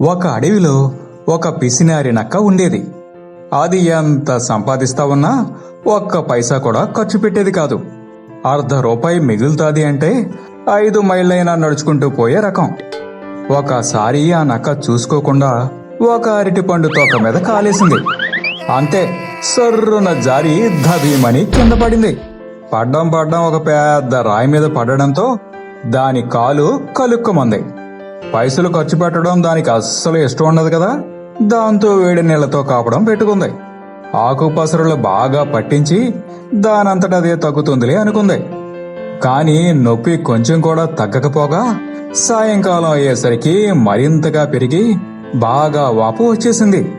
ఒక అడవిలో ఒక పిసినారి నక్క ఉండేది. అది ఎంత సంపాదిస్తా ఉన్నా ఒక్క పైసా కూడా ఖర్చు పెట్టేది కాదు. అర్ధ రూపాయి మిగులుతాది అంటే ఐదు మైళ్ళైనా నడుచుకుంటూ పోయే రకం. ఒకసారి ఆ నక్క చూసుకోకుండా ఒక అరటి పండు తోక మీద కాలేసింది. అంతే సర్రున జారి ధబీమని కింద పడింది. పడ్డం పడ్డం ఒక పెద్ద రాయి మీద పడడంతో దాని కాలు కలుక్కుమంది. పైసలు ఖర్చు పెట్టడం దానికి అస్సలు ఇష్టం ఉండదు కదా? దాంతో వేడి నీళ్ళతో కాపడం పెట్టుకుంది. ఆకుపసరులు బాగా పట్టించి దానంతట అదే తగ్గుతుందిలే అనుకుంది. కానీ నొప్పి కొంచెం కూడా తగ్గకపోగా సాయంకాలం అయ్యేసరికి మరింతగా పెరిగి బాగా వాపు వచ్చేసింది.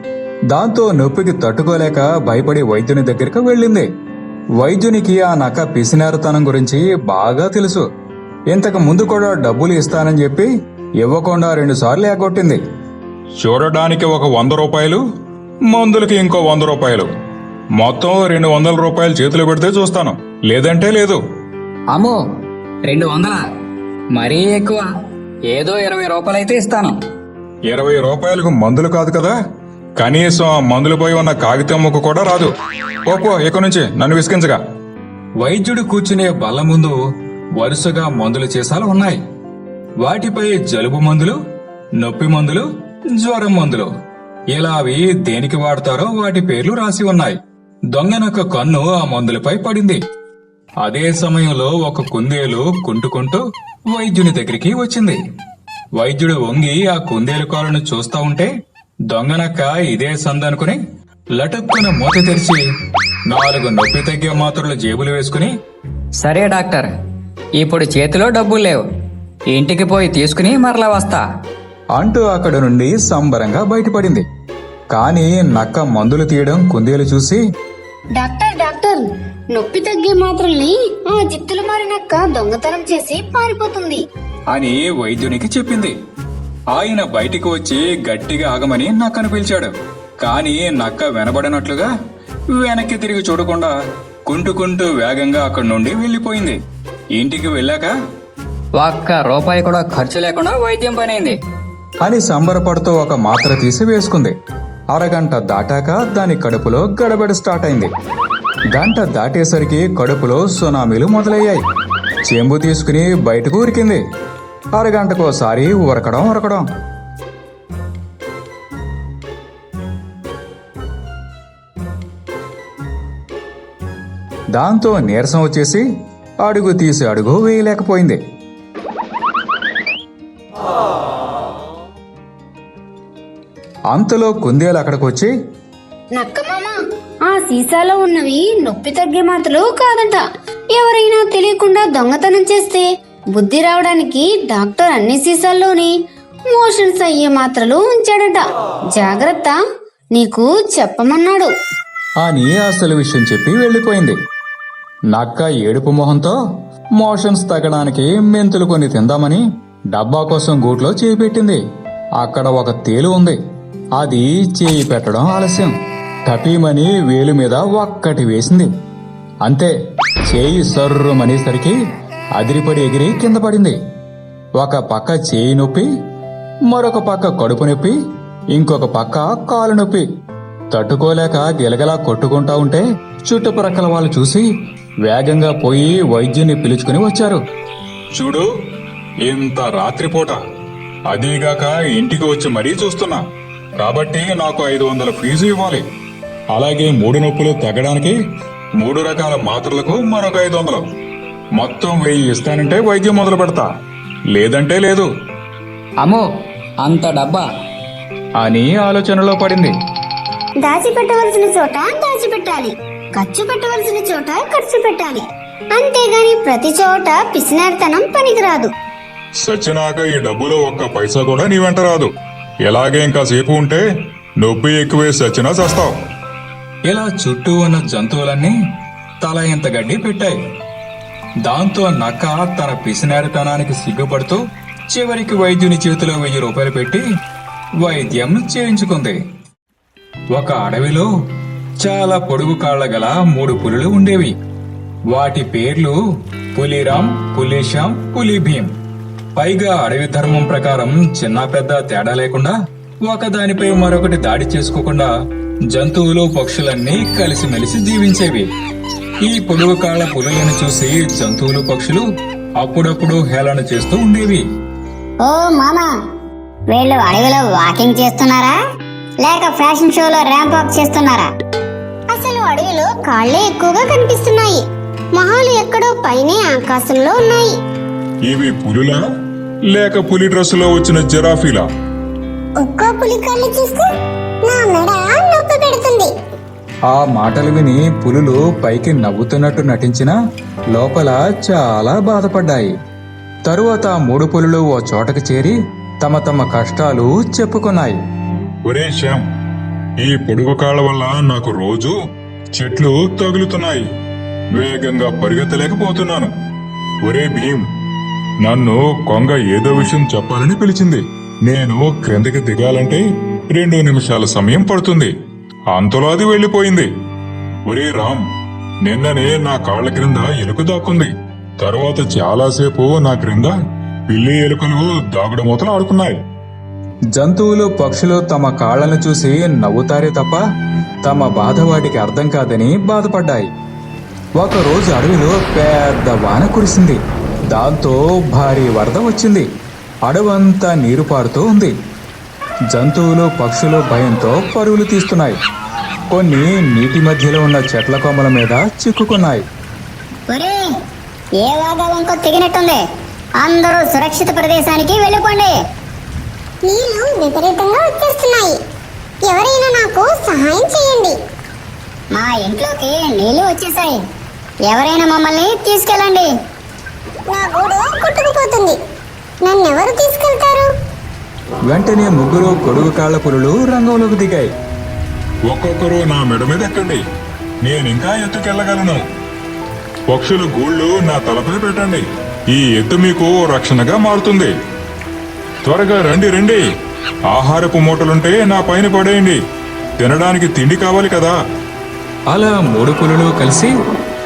దాంతో నొప్పికి తట్టుకోలేక భయపడి వైద్యుని దగ్గరికి వెళ్ళింది. వైద్యునికి ఆ నక్క పిసినారుతనం గురించి బాగా తెలుసు. ఇంతకు ముందు కూడా డబ్బులు ఇస్తానని చెప్పి ఇవ్వకుండా రెండు సార్లు ఎగ్గొట్టింది. చూడడానికి ఒక వంద రూపాయలు మందులకి ఇంకో వంద రూపాయలు. మొత్తం రెండు వందల రూపాయలు చేతులు పెడితే చూస్తాను. లేదంటే లేదు. అమ్మో రెండు వందల? మరీ ఎక్కువ. ఏదో ఇరవై రూపాయలైతే ఇస్తాను. ఇరవై రూపాయలకు మందులు కాదు కదా? కనీసం ఆ మందులు పోయి ఉన్న కాగితం ముక్క కూడా రాదు. ఓపో ఇక నుంచి నన్ను విసిగించగా. వైద్యుడు కూర్చునే బల్ల ముందు వరుసగా మందుల చేసాలు ఉన్నాయి. వాటిపై జలుబు మందులు నొప్పి మందులు జ్వరం మందులు. ఇలా అవి దేనికి వాడతారో వాటి పేర్లు రాసి ఉన్నాయి. దొంగనొక్క కన్ను ఆ మందులపై పడింది. అదే సమయంలో ఒక కుందేలు కుంటుకుంటూ వైద్యుని దగ్గరికి వచ్చింది. వైద్యుడు వంగి ఆ కుందేలు కాలును చూస్తా ఉంటే దొంగనక్క ఇదే సందనుకుని లటుక్కున మూత తెరిచి నాలుగు నొప్పి తగ్గే మాత్రలు జేబులు వేసుకుని సరే డాక్టర్ ఇప్పుడు చేతిలో డబ్బులు లేవు. ఇంటికి పోయి తీసుకుని మరలా వస్తా. అంటూ అక్కడ నుండి సంబరంగా బయటపడింది. కాని నక్క మందులు తీయడం కుందేలు చూసి డాక్టర్ డాక్టర్ నొప్పి తగ్గే మాత్రల్ని ఆ జిత్తులు మారినక్క దొంగతనం చేసి పారిపోతుంది. అని వైద్యునికి చెప్పింది. ఆయన బయటికి వచ్చి గట్టిగా ఆగమని నక్కను పిలిచాడు. కాని నక్క వెనబడినట్లుగా వెనక్కి తిరిగి చూడకుండా కుంటుకుంటూ వేగంగా అక్కడి నుండి వెళ్ళిపోయింది ఇంటికి వెళ్ళాక ఒక్క రూపాయి కూడా ఖర్చు లేకుండా వైద్యం పనైంది. అని సంబరపడుతూ ఒక మాత్ర తీసి వేసుకుంది. అరగంట దాటాక దాని కడుపులో గడబడి స్టార్ట్ అయింది. గంట దాటేసరికి కడుపులో సునామీలు మొదలయ్యాయి. చెంబు తీసుకుని బయటకు ఉరికింది. అరగంటకోసారి ఉరకడం ఉరకడం. దాంతో నీరసం వచ్చేసి అడుగు తీసి అడుగు వేయలేకపోయింది. అంతలో కుందేలు అక్కడికొచ్చి నక్క మామ ఆ సీసాలో ఉన్నవి నొప్పి తగ్గే మాత్రలు కాదంట. ఎవరైనా తెలియకుండా దొంగతనం చేస్తే బుద్ధి రావడానికి డాక్టర్ అన్ని సీసాల్లోని మోషన్స్ అయ్యే మాత్రలు ఉంచాడట. జాగ్రత్త నీకు చెప్పమన్నాడు. అని అసలు విషయం చెప్పి వెళ్ళిపోయింది. నక్క ఏడుపు మొహంతో మోషన్స్ తగ్గడానికి మెంతులు కొన్ని తిందామని డబ్బా కోసం గూట్లో చేయి పెట్టింది అక్కడ ఒక తేలు ఉంది. అది చేయి పెట్టడం ఆలస్యం. టపీమని వేలు మీద ఒక్కటి వేసింది. అంతే చేయి సర్రుమనేసరికి అదిరిపడి ఎగిరి కింద పడింది. ఒక పక్క చేయి నొప్పి మరొక పక్క కడుపు నొప్పి ఇంకొక పక్క కాలు నొప్పి. తట్టుకోలేక గిలగలా కొట్టుకుంటా ఉంటే చుట్టుప్రక్కల వాళ్ళు చూసి వేగంగా పోయి వైద్యుని పిలుచుకుని వచ్చారు. చూడు ఇంత రాత్రిపూట అదీగాక ఇంటికి వచ్చి మరీ చూస్తున్నా. కాబట్టి నాకు ఐదు వందల ఫీజు ఇవ్వాలి. అలాగే మూడు నొప్పులు తగ్గడానికి మూడు రకాల మాత్రలకు మరొక ఐదు వందలు. మొత్తం వెయ్యి ఇస్తానంటే వైద్యం మొదలు పెడతా. లేదంటే లేదు. అమ్మో అంత డబ్బా? అని ఆలోచనలో పడింది. దాచిపెట్టవలసిన చోట దాచిపెట్టాలి. ఖర్చు పెట్టవలసిన చోట ఖర్చు పెట్టాలి. అంతేగాని ప్రతి చోట పిసినారితనం పనికిరాదు. సచ్చినాక ఈ డబ్బులో ఒక్క పైసా కూడా నీ వెంట రాదు. ఎలాగే ఇంకా సేపు ఉంటే నొప్పి ఎక్కువే సచ్చినా చస్తావు ఇలా చుట్టూ ఉన్న జంతువులన్నీ తల ఇంత గడ్డి పెట్టాయి? దాంతో నక్క తన పిసినారితనానికి సిగ్గుపడుతూ చివరికి వైద్యుని చేతిలో వెయ్యి రూపాయలు పెట్టి వైద్యం చేయించుకుంది. ఒక అడవిలో చాలా పొడుగు కాళ్ళ గల మూడు పులులు ఉండేవి. వాటి పేర్లు పులిరామ్ పులిశ్యామ్ పులిభీం పైగా అడవి ధర్మం ప్రకారం చిన్న పెద్ద తేడా లేకుండా ఒకదానిపై మరొకటి దాడి చేసుకోకుండా జంతువులు పక్షులన్నీ కలిసిమెలిసి జీవించేవి. ఈ పొడుగు కాళ్ళ పులులను చూసి జంతువులు పక్షులు అప్పుడప్పుడు హేళన చేస్తూ ఉండేవి. ఓ మామా వీళ్ళు అడవిలో వాకింగ్ చేస్తున్నారా? లేక ఫ్యాషన్ షోలో ర్యాంప్ వాక్ చేస్తున్నారా? అసలు అడవిలో కాళ్ళే ఎక్కువగా కనిపిస్తున్నాయి. మొహాలు ఎక్కడో పైనే ఆకాశంలో ఉన్నాయి. ఇవి పులులా? లేక పులి డ్రెస్సులో వచ్చిన జరాఫీలా? ఒక్కో పులి కళ్ళు చూస్తే నా మెడ నొప్పి పెడుతుంది. ఆ మాటలు విని పులులు పైకి నవ్వుతున్నట్టు నటించినా లోపల చాలా బాధపడ్డాయి. తరువాత మూడు పులులు ఓ చోటకి చేరి తమ తమ కష్టాలు చెప్పుకున్నాయి. ఒరే శ్యామ్ ఈ పొడుగు కాళ్ళ వల్ల నాకు రోజు చెట్లు తగులుతున్నాయి. వేగంగా పరిగెత్తలేకపోతున్నాను. ఒరే భీమ్ నన్ను కొంగ ఏదో విషయం చెప్పాలని పిలిచింది. నేను క్రిందకి దిగాలంటే రెండు నిమిషాల సమయం పడుతుంది. అంతలో అది వెళ్ళిపోయింది. ఒరే రామ్ నిన్ననే నా కాళ్ళ క్రింద ఎలుక దాక్కుంది. తర్వాత చాలాసేపు నా క్రింద పిల్లి ఎలుకలు దాగుడుమూతలు ఆడుకున్నాయి. జంతువులు పక్షులు తమ కాళ్ళను చూసి నవ్వుతారే తప్ప తమ బాధ వాటికి అర్థం కాదని బాధపడ్డాయి. ఒకరోజు అడవిలో పెద్ద వాన కురిసింది. దాంతో భారీ వరద వచ్చింది. అడవంతా నీరు పారుతూ ఉంది. జంతువులు పక్షులు భయంతో పరుగులు తీస్తున్నాయి. కొన్ని నీటి మధ్యలో ఉన్న చెట్ల కొమ్మల మీద చిక్కుకున్నాయి. ఏ వాదవంకో తెగినట్టుంది? అందరూ సురక్షిత ప్రదేశానికి వెళ్ళిపోండి. నీళ్ళు విపరీతంగా వచ్చేస్తున్నాయి. ఎవరైనా నాకు సహాయం చేయండి. మా ఇంట్లోకి నీళ్ళు వచ్చేసాయి. ఎవరైనా మమ్మల్ని తీసుకెళ్ళండి. నా గూడు కొట్టుకుపోతుంది. నన్నెవరు తీసుకెళ్తారు? వెంటనే ముగ్గురు గొడుగు కాళ్ళ పులులు రంగంలోకి దిగాయి. ఒక్కొక్కరు నా మెడ మీద ఎక్కండి. నేను ఇంకా ఎత్తుకెళ్ళగలను. పక్షుల గూళ్ళు నా తలపై పెట్టండి. ఈ ఎత్తు మీకు రక్షణగా మారుతుంది. త్వరగా రండి రండి. ఆహారపు మూటలుంటే నా పైన పడేయండి. తినడానికి తిండి కావాలి కదా. అలా మూడు పులులు కలిసి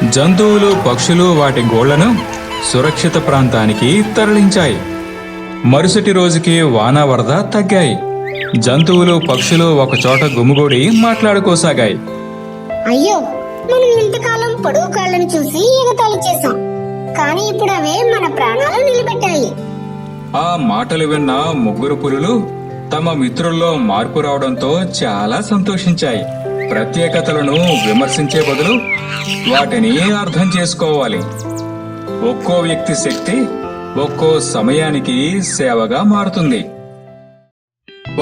జంతువులు పక్షులు వాటి గోళ్ళను సురక్షిత ప్రాంతానికి తరలించాయి. మరుసటి రోజుకి వాన వరద తగ్గాయి. జంతువులు పక్షులు ఒకచోట గుమిగూడి మాట్లాడుకోసాగాయి. అయ్యో మనం ఇంతకాలం పొడుగు కాళ్ళను చూసి ఎగతాళి చేశాం. కానీ ఇప్పుడు అవే మన ప్రాణాలు నిలబెట్టాయి. ఆ మాటలు విన్న ముగ్గురు పులులు తమ మిత్రుల్లో మార్పు రావడంతో చాలా సంతోషించాయి. ప్రత్యేకతలను విమర్శించే బదులు వాటిని అర్థం చేసుకోవాలి. ఒక్కో వ్యక్తి శక్తి ఒక్కో సమయానికి సేవగా మారుతుంది.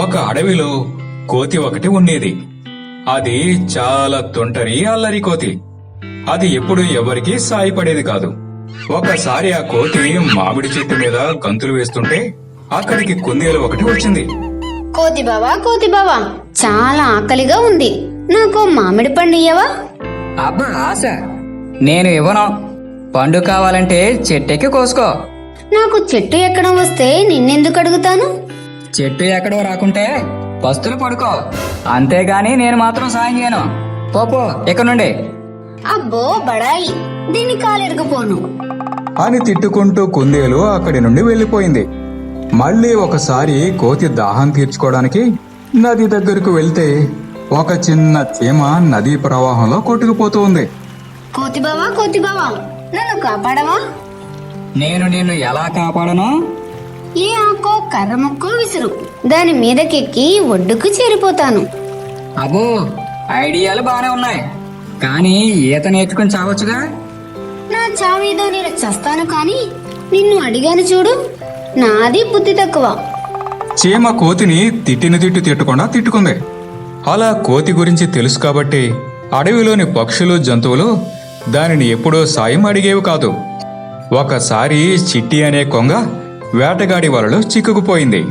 ఒక అడవిలో కోతి ఒకటి ఉండేది. అది చాలా తొంటరి అల్లరి కోతి. అది ఎప్పుడు ఎవరికీ సాయపడేది కాదు. ఒకసారి ఆ కోతి మామిడి చెట్టు మీద గంతులు వేస్తుంటే అక్కడికి కుందేలు ఒకటి వచ్చింది. కోతి బావా కోతి బావా చాలా ఆకలిగా ఉంది. నాకు మామిడి పండు ఇయ్యవా? అబ్బా ఆశ. నేను ఇవ్వను. పండు కావాలంటే చెట్టెక్కి కోసుకో. నాకు చెట్టు ఎక్కడం వస్తే నిన్నెందుకు అడుగుతాను? చెట్టు ఎక్కడో రాకుంటే పస్తులు పడుకో. అంతేగాని నేను మాత్రం సాయం చేయను. పోపో ఇక నుండి? అబ్బో బడాయి. దీన్ని కాలెరగపోను అని తిట్టుకుంటూ కుందేలు అక్కడి నుండి వెళ్ళిపోయింది. మళ్ళీ ఒకసారి కోతి దాహం తీర్చుకోవడానికి నది దగ్గరకు వెళ్తే ఒక చిన్న చీమ నదీ ప్రవాహంలో కొట్టుకుపోతూ ఉంది. కోతి బావా కోతి బావా? నన్ను కాపాడవా? నేను నిన్ను ఎలా కాపాడను? ఏ ఆకో కర్ర ముక్కో విసురు. దాని మీదకెక్కి ఒడ్డుకు చేరిపోతాను. అబ్బో ఐడియాలు బానే ఉన్నాయి. కానీ ఈత నేర్చుకుని చావచ్చుగా? నా చావేదో నేను చస్తాను కానీ నిన్ను అడిగాను చూడు. నాది బుద్ధి తక్కువ. చీమ కోతిని తిట్టిన తిట్టు తిట్టకుండా తిట్టుకుంది. అలా కోతి గురించి తెలుసు కాబట్టి అడవిలోని పక్షులు జంతువులు దానిని ఎప్పుడో సాయం అడిగేవి కాదు. ఒకసారి చిట్టి అనే కొంగ వేటగాడి వలలో చిక్కుకుపోయింది.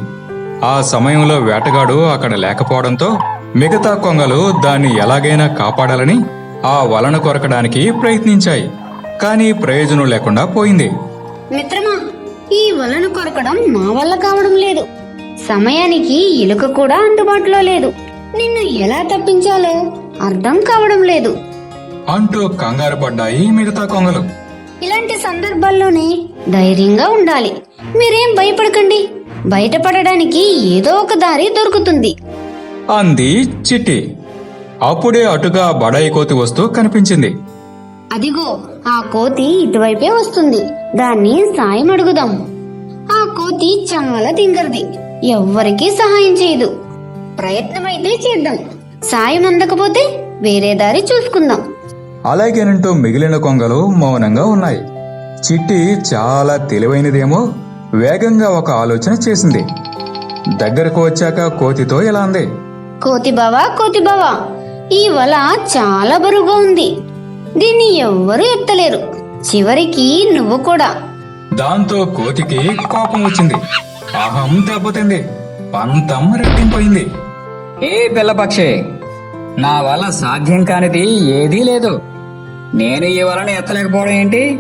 ఆ సమయంలో వేటగాడు అక్కడ లేకపోవడంతో మిగతా కొంగలు దాన్ని ఎలాగైనా కాపాడాలని ఆ వలను కొరకడానికి ప్రయత్నించాయి. కానీ ప్రయోజనం లేకుండా పోయింది. మిత్రమా ఈ వలను కొరకడం నా వల్ల కావడం లేదు. సమయానికి ఇలుక కూడా అందుబాటులో లేదు. నిన్ను ఎలా తప్పించాలో అర్థం కావడం లేదు. అంటూ కంగారు పడ్డాయి మిగతా కొంగలు. ఇలాంటి సందర్భాల్లోనే ధైర్యంగా ఉండాలి. మీరేం భయపడకండి. బయటపడడానికి ఏదో ఒక దారి దొరుకుతుంది. అంది చిట్టి. అప్పుడే అటుగా బడాయి కోతి వస్తూ కనిపించింది. అదిగో ఆ కోతి ఇటువైపే వస్తుంది. దాన్ని సాయం అడుగుదాం. ఆ కోతి చాలా తింగరది. ఎవ్వరికీ సహాయం చేయదు. ప్రయత్నమైతే చేద్దాం. సాయం అందకపోతే వేరే దారి చూసుకుందాం. అలాగేనంటూ మిగిలిన కొంగలు మౌనంగా ఉన్నాయి. చిట్టి చాలా తెలివైనదేమో వేగంగా ఒక ఆలోచన చేసింది. దగ్గరకు వచ్చాక కోతితో ఇలా అంది. కోతి బావా కోతి బావా ఈ వల చాలా బరువుగా ఉంది. దీన్ని ఎవ్వరూ ఎత్తలేరు. చివరికి నువ్వు కూడా. దాంతో కోతికి కోపం వచ్చింది. అహం దెబ్బతింది. పంతం రెట్టింపోయింది. ఏ పిల్లపక్షి నా వల్ల సాధ్యం కానిది ఏదీ లేదు. నేను ఈ వలన ఎత్తలేకపోవడం ఏంటి?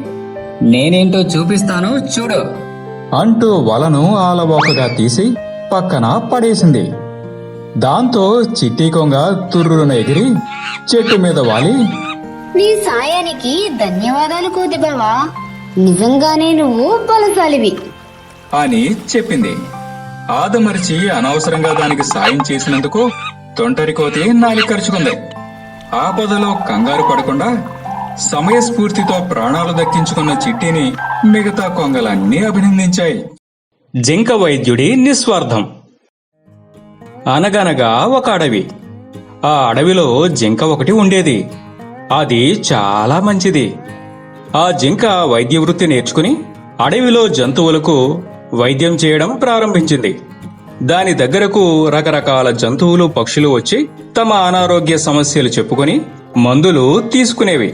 నేనేంటో చూపిస్తాను చూడు. అంటూ వలను ఆలవోకగా తీసి పక్కన పడేసింది. దాంతో చిట్టి కొంగ తుర్రున ఎగిరి చెట్టు మీద వాలి. నీ సాయానికి ధన్యవాదాలు కోతి బావా. నిజంగానే నువ్వు బలశాలివి. అని చెప్పింది. ఆదమరిచి అనవసరంగా దానికి సాయం చేసినందుకు తొంటరి కోతి నాలి ఖర్చుకుంది ఆపదలో కంగారు పడకుండా సమయస్ఫూర్తితో ప్రాణాలు దక్కించుకున్న చిట్టిని మిగతా కొంగలన్నీ అభినందించాయి. జింక వైద్యుడి నిస్వార్థం. అనగనగా ఒక అడవి. ఆ అడవిలో జింక ఒకటి ఉండేది. అది చాలా మంచిది. ఆ జింక వైద్య వృత్తి నేర్చుకుని అడవిలో జంతువులకు వైద్యం చేయడం ప్రారంభించింది. దాని దగ్గరకు రకరకాల జంతువులు పక్షులు వచ్చి తమ అనారోగ్య సమస్యలు చెప్పుకొని మందులు తీసుకునేవి.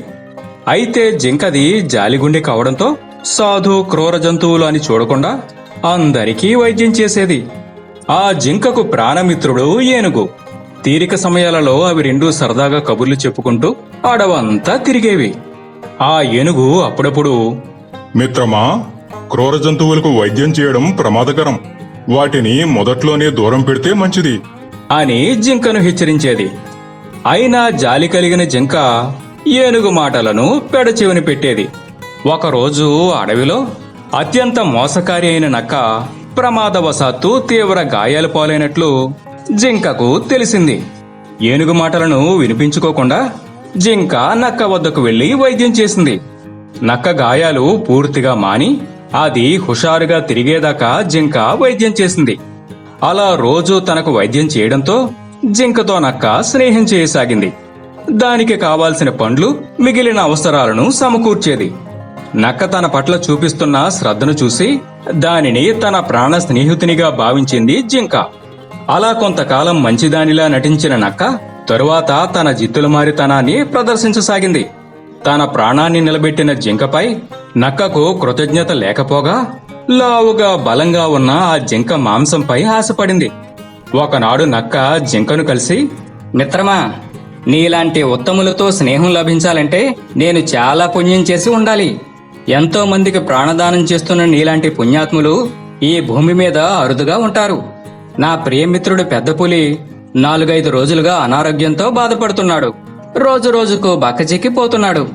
అయితే జింకది జాలిగుండె కావడంతో సాధు క్రూర జంతువులు అని చూడకుండా అందరికీ వైద్యం చేసేది. ఆ జింకకు ప్రాణమిత్రుడు ఏనుగు. తీరిక సమయాలలో అవి రెండు సరదాగా కబుర్లు చెప్పుకుంటూ అడవంతా తిరిగేవి. ఆ ఏనుగు అప్పుడప్పుడు మిత్రమా క్రూర జంతువులకు వైద్యం చేయడం ప్రమాదకరం. వాటిని మొదట్లోనే దూరం పెడితే మంచిది. అని జింకను హెచ్చరించేది. అయినా జాలి కలిగిన జింక ఏనుగు మాటలను పెడచెవిని పెట్టేది. ఒకరోజు అడవిలో అత్యంత మోసకారి అయిన నక్క ప్రమాదవశాత్తు తీవ్ర గాయాలు పాలైనట్లు జింకకు తెలిసింది. ఏనుగు మాటలను వినిపించుకోకుండా జింక నక్క వద్దకు వెళ్ళి వైద్యం చేసింది. నక్క గాయాలు పూర్తిగా మాని అది హుషారుగా తిరిగేదాకా జింక వైద్యం చేసింది. అలా రోజు తనకు వైద్యం చేయడంతో జింకతో నక్క స్నేహం చేయసాగింది. దానికి కావాల్సిన పండ్లు మిగిలిన అవసరాలను సమకూర్చేది. నక్క తన పట్ల చూపిస్తున్న శ్రద్ధను చూసి దానిని తన ప్రాణ స్నేహితునిగా భావించింది జింక. అలా కొంతకాలం మంచిదానిలా నటించిన నక్క తరువాత తన జిత్తులమారితనాన్ని ప్రదర్శించసాగింది. తన ప్రాణాన్ని నిలబెట్టిన జింకపై నక్కకు కృతజ్ఞత లేకపోగా లావుగా బలంగా ఉన్న ఆ జింక మాంసంపై ఆశపడింది. ఒకనాడు నక్క జింకను కలిసి మిత్రమా నీలాంటి ఉత్తములతో స్నేహం లభించాలంటే నేను చాలా పుణ్యం చేసి ఉండాలి. ఎంతో మందికి ప్రాణదానం చేస్తున్న నీలాంటి పుణ్యాత్ములు ఈ భూమి మీద అరుదుగా ఉంటారు. నా ప్రియమిత్రుడు పెద్ద పులి నాలుగైదు రోజులుగా అనారోగ్యంతో బాధపడుతున్నాడు. రోజు రోజుకు బక్కచిక్కిపోతున్నాడు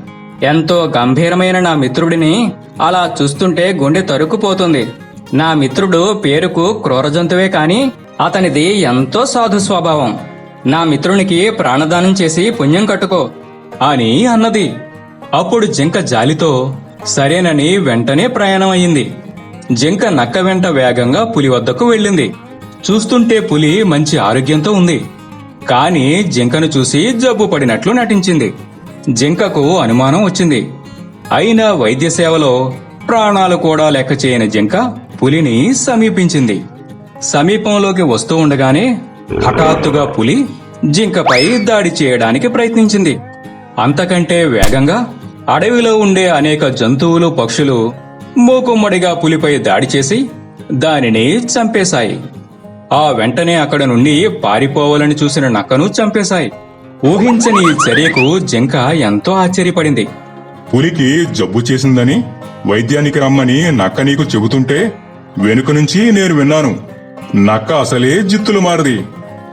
ఎంతో గంభీరమైన నా మిత్రుడిని అలా చూస్తుంటే గుండె తరుక్కుపోతుంది. నా మిత్రుడు పేరుకు క్రూర జంతువే కాని అతనిది ఎంతో సాధు స్వభావం. నా మిత్రునికి ప్రాణదానం చేసి పుణ్యం కట్టుకో అని అన్నది. అప్పుడు జింక జాలితో సరేనని వెంటనే ప్రయాణం అయింది జింక నక్క వెంట వేగంగా పులి వద్దకు వెళ్ళింది. చూస్తుంటే పులి మంచి ఆరోగ్యంతో ఉంది. కాని జింకను చూసి జబ్బు పడినట్లు నటించింది. జింకకు అనుమానం వచ్చింది. అయినా వైద్య సేవలో ప్రాణాలు కూడా లెక్క చేయని జింక పులిని సమీపించింది. సమీపంలోకి వస్తూ ఉండగానే హఠాత్తుగా పులి జింకపై దాడి చేయడానికి ప్రయత్నించింది. అంతకంటే వేగంగా అడవిలో ఉండే అనేక జంతువులు పక్షులు మూకుమ్మడిగా పులిపై దాడి చేసి దానిని చంపేశాయి. ఆ వెంటనే అక్కడ నుండి పారిపోవాలని చూసిన నక్కను చంపేశాయి. ఊహించని ఈ చర్యకు జింక ఎంతో ఆశ్చర్యపడింది. పులికి జబ్బు చేసిందని వైద్యానికి రమ్మని నక్క నీకు చెబుతుంటే వెనుక నుంచి నేను విన్నాను. నక్క అసలే జిత్తులు మారది.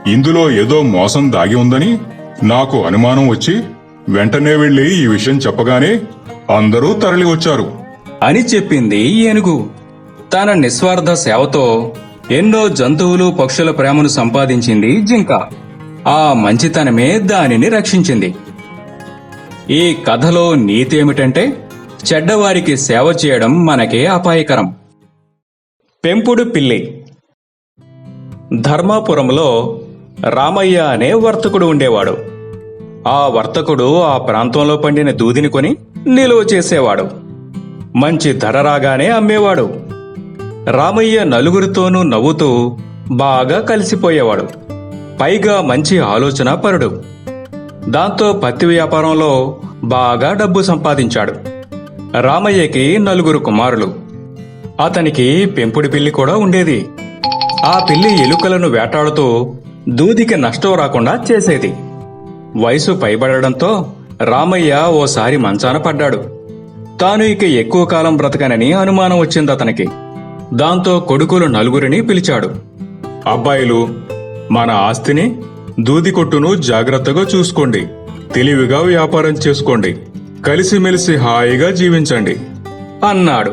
ఇందులో ఏదో మోసం దాగి ఉందని నాకు అనుమానం వచ్చి వెంటనే వెళ్ళి ఈ విషయం చెప్పగానే అందరూ తరలి వచ్చారు అని చెప్పింది ఏనుగు. తన నిస్వార్థ సేవతో ఎన్నో జంతువులు పక్షుల ప్రేమను సంపాదించింది జింక. ఆ మంచితనమే దానిని రక్షించింది. ఈ కథలో నీతి ఏమిటంటే చెడ్డవారికి సేవ చేయడం మనకే అపాయకరం. పెంపుడు పిల్లి. ధర్మాపురంలో రామయ్య అనే వర్తకుడు ఉండేవాడు. ఆ వర్తకుడు ఆ ప్రాంతంలో పండిన దూదిని కొని నిలువ చేసేవాడు. మంచి ధర రాగానే అమ్మేవాడు. రామయ్య నలుగురితోనూ నవ్వుతూ బాగా కలిసిపోయేవాడు. పైగా మంచి ఆలోచన పరుడు దాంతో పత్తి వ్యాపారంలో బాగా డబ్బు సంపాదించాడు. రామయ్యకి నలుగురు కుమారులు. అతనికి పెంపుడు పిల్లి కూడా ఉండేది. ఆ పిల్లి ఎలుకలను వేటాడుతూ దూదికి నష్టం రాకుండా చేసేది. వయసు పైబడడంతో రామయ్య ఓసారి మంచాన పడ్డాడు. తాను ఇక ఎక్కువ కాలం బ్రతకనని అనుమానం వచ్చింది అతనికి. దాంతో కొడుకులు నలుగురిని పిలిచాడు. అబ్బాయిలు మన ఆస్తిని దూది కొట్టును జాగ్రత్తగా చూసుకోండి. తెలివిగా వ్యాపారం చేసుకోండి. కలిసిమెలిసి హాయిగా జీవించండి. అన్నాడు.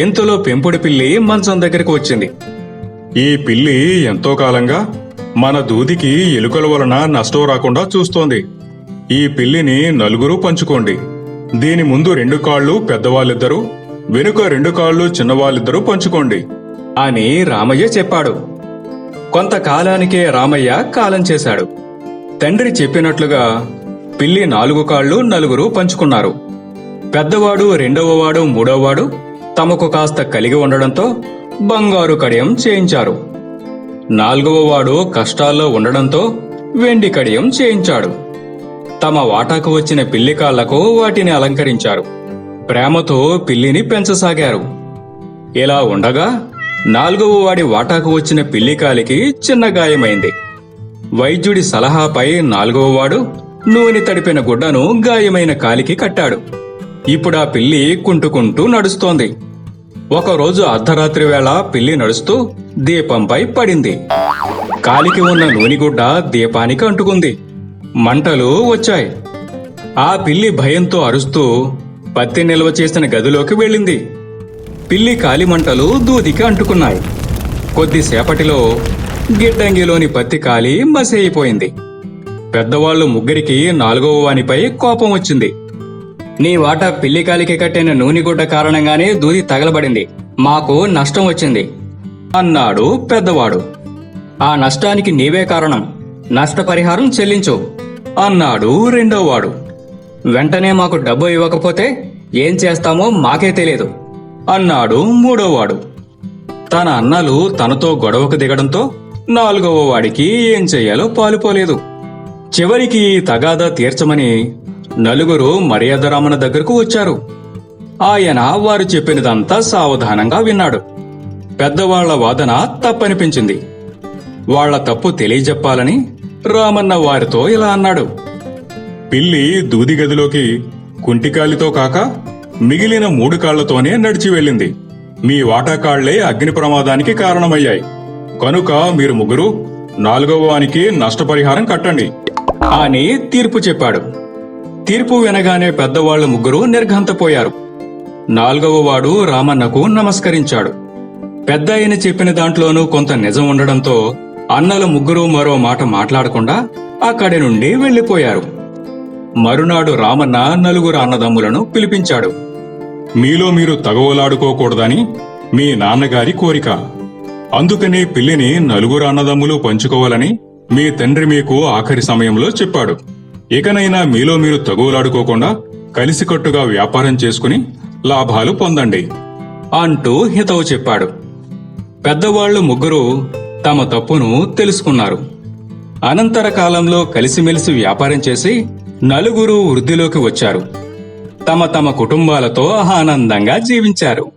ఇంతలో పెంపుడు పిల్లి మంచం దగ్గరికి వచ్చింది. ఈ పిల్లి ఎంతో కాలంగా మన దూదికి ఎలుకల వలన నష్టం రాకుండా చూస్తోంది. ఈ పిల్లిని నలుగురు పంచుకోండి. దీని ముందు రెండు కాళ్ళు పెద్దవాళ్ళిద్దరూ వెనుక రెండు కాళ్ళు చిన్నవాళ్ళిద్దరూ పంచుకోండి అని రామయ్య చెప్పాడు. కొంతకాలానికే రామయ్య కాలం చేశాడు. తండ్రి చెప్పినట్లుగా పిల్లి నాలుగు కాళ్ళు నలుగురు పంచుకున్నారు. పెద్దవాడు రెండవవాడు మూడవవాడు తమకు కాస్త కలిగి ఉండడంతో బంగారు కడియం చేయించారు. నాలుగవవాడు కష్టాల్లో ఉండడంతో వెండి కడియం చేయించాడు. తమ వాటాకు వచ్చిన పిల్లి కాళ్ళకు వాటిని అలంకరించారు. ప్రేమతో పిల్లిని పెంచసాగారు. ఇలా ఉండగా నాలుగవ వాడి వాటాకు వచ్చిన పిల్లి కాలికి చిన్న గాయమైంది. వైద్యుడి సలహాపై నాలుగవ వాడు నూనె తడిపిన గుడ్డను గాయమైన కాలికి కట్టాడు. ఇప్పుడా పిల్లి కుంటుకుంటూ నడుస్తోంది. ఒకరోజు అర్ధరాత్రి వేళ పిల్లి నడుస్తూ దీపంపై పడింది. కాలికి ఉన్న నూనెగుడ్డ దీపానికి అంటుకుంది. మంటలు వచ్చాయి. ఆ పిల్లి భయంతో అరుస్తూ పత్తి నిల్వ చేసిన గదిలోకి వెళ్ళింది. పిల్లి కాలిమంటలు దూదికి అంటుకున్నాయి. కొద్దిసేపటిలో గిడ్డంగిలోని పత్తి కాలి మసైపోయింది. పెద్దవాళ్ళు ముగ్గురికి నాలుగవ వానిపై కోపం వచ్చింది. నీ వాట పిల్లి కాలికి కట్టిన నూనెగుడ్డ కారణంగానే దూది తగలబడింది. మాకు నష్టం వచ్చింది అన్నాడు పెద్దవాడు. ఆ నష్టానికి నీవే కారణం. నష్టపరిహారం చెల్లించు అన్నాడు రెండోవాడు. వెంటనే మాకు డబ్బు ఇవ్వకపోతే ఏం చేస్తామో మాకే తెలియదు. అన్నాడు మూడోవాడు. తన అన్నలు తనతో గొడవకు దిగడంతో నాలుగవ వాడికి ఏం చెయ్యాలో పాలుపోలేదు. చివరికి తగాదా తీర్చమని నలుగురు మర్యాదరామన దగ్గరకు వచ్చారు. ఆయన వారు చెప్పినదంతా సావధానంగా విన్నాడు. పెద్దవాళ్ళ వాదన తప్పనిపించింది. వాళ్ళ తప్పు తెలియజెప్పాలని రామన్న వారితో ఇలా అన్నాడు. పిల్లి దూది గదిలోకి కుంటికాలితో కాక మిగిలిన మూడు కాళ్ళతోనే నడిచి వెళ్ళింది. మీ వాటాకాళ్ళే అగ్ని ప్రమాదానికి కారణమయ్యాయి. కనుక మీరు ముగ్గురు నాలుగవ వానికి నష్టపరిహారం కట్టండి అని తీర్పు చెప్పాడు. తీర్పు వినగానే పెద్దవాళ్ళు ముగ్గురు నిర్ఘంతపోయారు. నాలుగవ వాడు రామన్నకు నమస్కరించాడు. పెద్ద ఆయన చెప్పిన దాంట్లోనూ కొంత నిజం ఉండడంతో అన్నల ముగ్గురు మరో మాట మాట్లాడకుండా అక్కడి నుండి వెళ్ళిపోయారు మరునాడు రామన్న నలుగురు అన్నదమ్ములను పిలిపించాడు. మీలో మీరు తగవలాడుకోకూడదని మీ నాన్నగారి కోరిక. అందుకనే పిల్లిని నలుగురు అన్నదమ్ములు పంచుకోవాలని మీ తండ్రి మీకు ఆఖరి సమయంలో చెప్పాడు. ఇకనైనా మీలో మీరు తగువలాడుకోకుండా కలిసికట్టుగా వ్యాపారం చేసుకుని లాభాలు పొందండి అంటూ హితవు చెప్పాడు. పెద్దవాళ్ళు ముగ్గురు తమ తప్పును తెలుసుకున్నారు. అనంతర కాలంలో కలిసిమెలిసి వ్యాపారం చేసి నలుగురు వృద్ధిలోకి వచ్చారు. తమ తమ కుటుంబాలతో ఆనందంగా జీవించారు.